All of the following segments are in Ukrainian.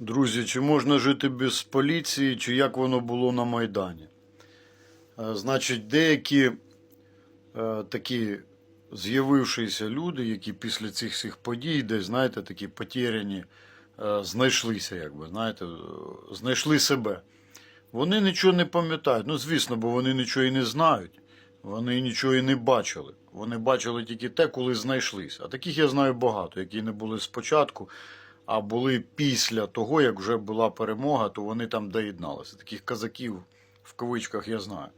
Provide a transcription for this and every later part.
Друзі, чи можна жити без поліції, чи як воно було на Майдані? Е, Значить, деякі е, такі з'явившися люди, які після цих всіх подій, десь, знаєте, такі потеряні, е, знайшлися, якби, знаєте, е, знайшли себе. Вони нічого не пам'ятають. Ну, звісно, бо вони нічого і не знають. Вони нічого і не бачили. Вони бачили тільки те, коли знайшлися. А таких я знаю багато, які не були спочатку, а були після того, як вже була перемога, то вони там доєдналися. Таких казаків в кавичках я знаю.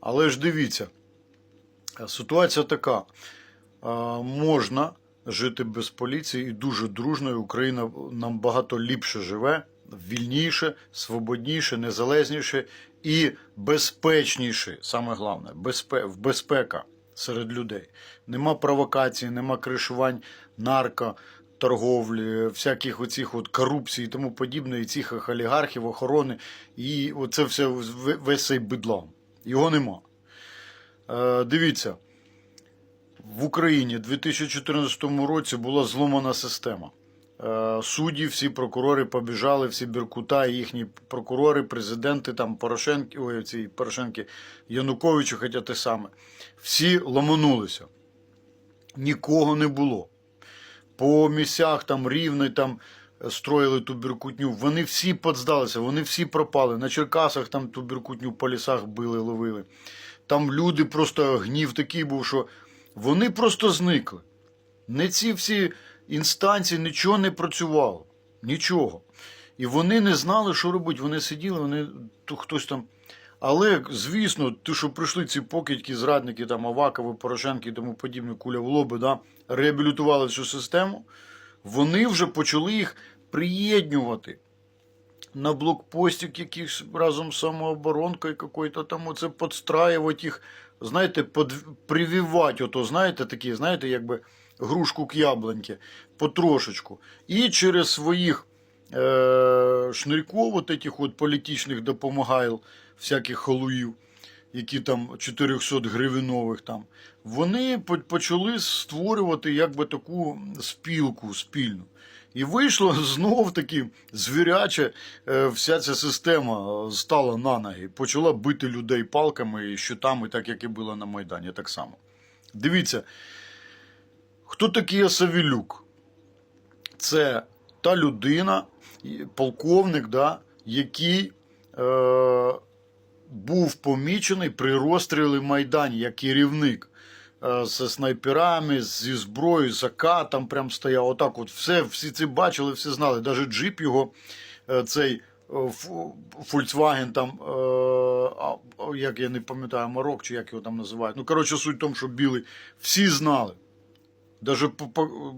Але ж дивіться, ситуація така: можна жити без поліції і дуже дружно, і Україна нам багато ліпше живе, вільніше, свободніше, незалежніше і безпечніше. Саме головне, безпе... безпека серед людей. Нема провокацій, нема кришувань нарко. Торговлі, всяких оцих от корупцій і тому подібне, і цих олігархів, охорони, і оце все весь цей бидлам. Його нема. Е, дивіться, в Україні в 2014 році була зломана система. Е, Судді, всі прокурори побіжали, всі Біркута, їхні прокурори, президенти, там Порошенки, ой, ці Порошенки, Януковичу, хоча те саме. Всі ламанулися. Нікого не було. По місцях там рівно там е, строїли ту біркутню. Вони всі подздалися, вони всі пропали. На Черкасах там ту біркутню по лісах били, ловили. Там люди просто гнів такий був, що вони просто зникли. Не ці всі інстанції нічого не працювало. Нічого. І вони не знали, що робити. Вони сиділи, вони хтось там. Але, звісно, ті, що прийшли ці покидьки, зрадники, там Авакови, Порошенки і тому подібне, куля в лоби, да, реабілітували цю систему, вони вже почали їх приєднювати на блокпостик якихось разом з самооборонкою какой-то там оце підстраювати їх, знаєте, под, прививати, ото, знаєте, такі, знаєте, якби грушку к яблоньки, потрошечку. І через своїх е, шнирьков, от от політичних допомагайл, всяких халуїв, які там 400 гривенових там, вони почали створювати якби таку спілку спільну. І вийшло знов таки звіряче, вся ця система е, стала на ноги, почала бити людей палками і щитами, так як і було на Майдані, так само. Дивіться, хто такий Савілюк? Це та людина, полковник, да, який е, був помічений при розстрілі Майдані як керівник е, зі снайперами, зі зброєю, з АК там прям стояв. Отак от все, всі це бачили, всі знали. Навіть джип його, е, цей е, Volkswagen там, як я не пам'ятаю, Марок чи як його там називають. Ну, коротше, суть в тому, що білий. Всі знали. По-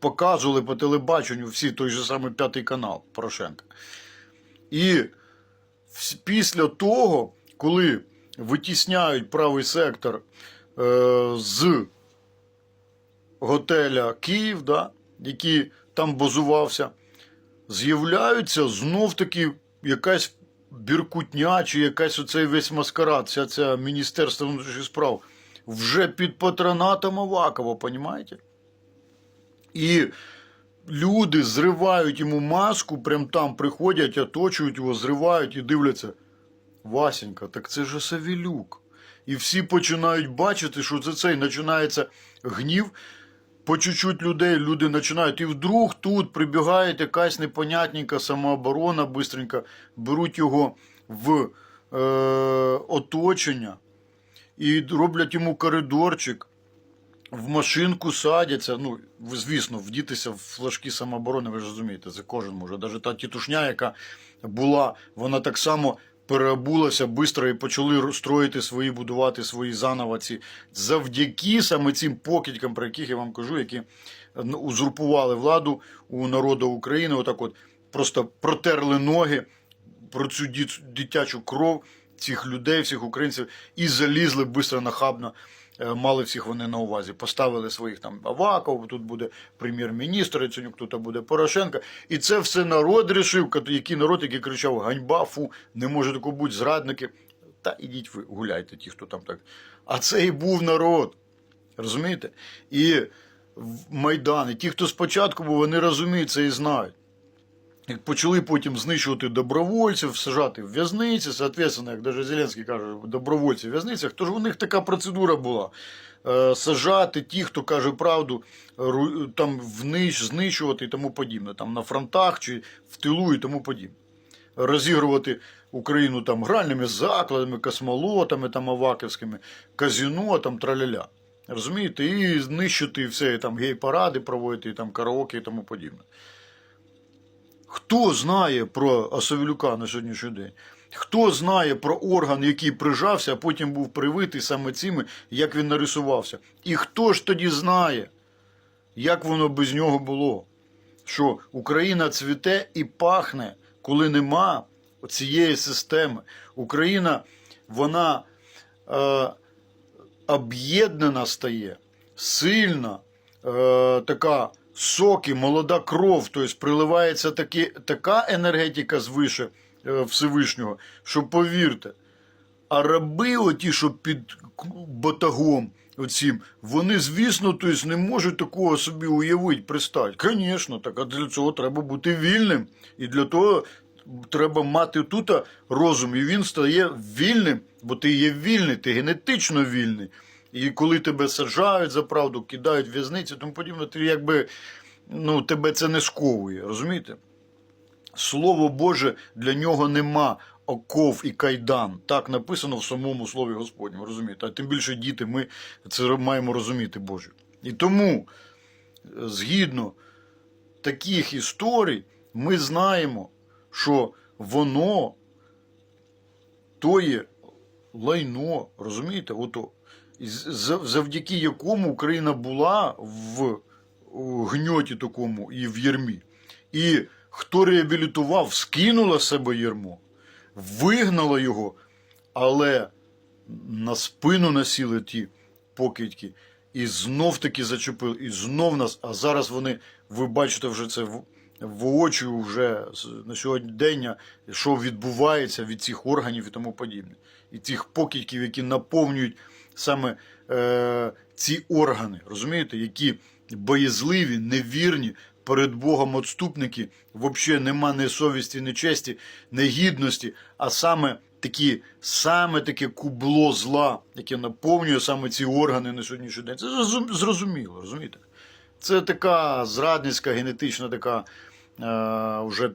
показували по телебаченню всі той же самий п'ятий канал Порошенка. І після того, коли витісняють правий сектор е, з готеля Київ, да, який там базувався, з'являються знов таки якась біркутня чи якась оцей весь маскарад, вся ця Міністерство внутрішніх справ вже під патронатом Авакова, понімаєте? І люди зривають йому маску, прям там приходять, оточують його, зривають і дивляться. Васенька, так це ж Савілюк. І всі починають бачити, що це цей починається гнів. По чуть-чуть людей люди починають. І вдруг тут прибігає якась непонятненька самооборона, бистренько беруть його в е, оточення і роблять йому коридорчик в машинку садяться. Ну, звісно, вдітися в флажки самооборони, ви ж розумієте, це кожен може. Навіть та тітушня, яка була, вона так само переобулася швидко і почали строїти свої, будувати свої заново ці завдяки саме цим покидькам, про яких я вам кажу, які ну, узурпували владу у народу України. Отак от просто протерли ноги про цю дитячу кров цих людей, всіх українців, і залізли бистро нахабно. е, Мали всіх вони на увазі, поставили своїх там Аваков, тут буде прем'єр-міністр, Яценюк, тут буде Порошенко. І це все народ рішив, який народ, який кричав ганьба, фу, не може такого бути, зрадники. Та ідіть ви гуляйте, ті, хто там так. А це і був народ. Розумієте? І Майдан, і ті, хто спочатку був, вони розуміють це і знають. Як почали потім знищувати добровольців, сажати в в'язниці, соответственно, як навіть Зеленський каже, добровольці в в'язницях, то ж у них така процедура була. Е, Сажати ті, хто каже правду, там внич, знищувати і тому подібне, там на фронтах чи в тилу і тому подібне. Розігрувати Україну там гральними закладами, космолотами там аваківськими, казіно, там траляля. Розумієте? І знищити все, там гей-паради проводити, і там караоке і тому подібне. Хто знає про Асавілюка на сьогоднішній день? Хто знає про орган, який прижався, а потім був привитий саме цими, як він нарисувався? І хто ж тоді знає, як воно без нього було? Що Україна цвіте і пахне, коли нема цієї системи. Україна, вона е, об'єднана стає, сильна, е, така соки, молода кров, тобто приливається такі, така енергетика звише е, Всевишнього, що повірте, а раби, оті, що під батагом, оцім, вони, звісно, тобто, не можуть такого собі уявити, представити. Звісно, так, а для цього треба бути вільним. І для того треба мати тут розум, і він стає вільним, бо ти є вільний, ти генетично вільний. І коли тебе саджають за правду, кидають в в'язниці, тому подібне, ти якби ну, тебе це не сковує, розумієте? Слово Боже для нього нема оков і кайдан. Так написано в самому слові Господньому, розумієте? А тим більше діти, ми це маємо розуміти Боже. І тому, е, згідно таких історій, ми знаємо, що воно то є лайно, розумієте? Ото, завдяки якому Україна була в гньоті такому і в єрмі. І хто реабілітував, скинула себе єрмо, вигнала його, але на спину насіли ті покидьки, і знов таки зачепили, і знов нас. А зараз вони, ви бачите вже це в- воочию вже на сьогодні що відбувається від цих органів і тому подібне. І цих покидьків, які наповнюють саме е, ці органи, розумієте, які боязливі, невірні, перед Богом отступники, взагалі нема ні совісті, ні честі, ні гідності, а саме такі, саме таке кубло зла, яке наповнює саме ці органи на сьогоднішній день. Це зрозуміло, розумієте? Це така зрадницька, генетична така е, вже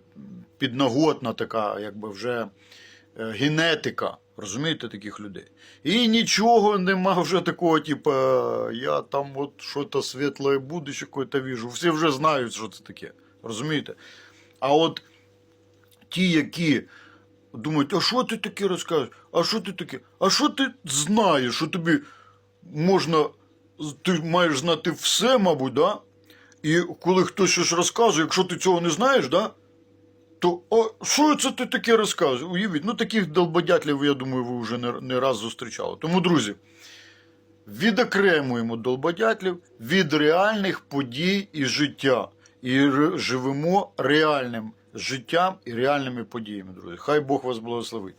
підноготна така, якби вже е, генетика. Розумієте, таких людей. І нічого нема вже такого, типу, я там от щось світле будущее какое-то вижу. Всі вже знають, що це таке. Розумієте? А от ті, які думають, а що ти таке розкажеш? А що ти таке? А що ти знаєш, що тобі можна, ти маєш знати все, мабуть, да? І коли хтось щось розказує, якщо ти цього не знаєш, да? То а що це ти таке розказуєш? Уявіть, ну таких долбодятлів, я думаю, ви вже не, не раз зустрічали. Тому, друзі, відокремуємо долбодятлів від реальних подій і життя. І живемо реальним життям і реальними подіями, друзі. Хай Бог вас благословить.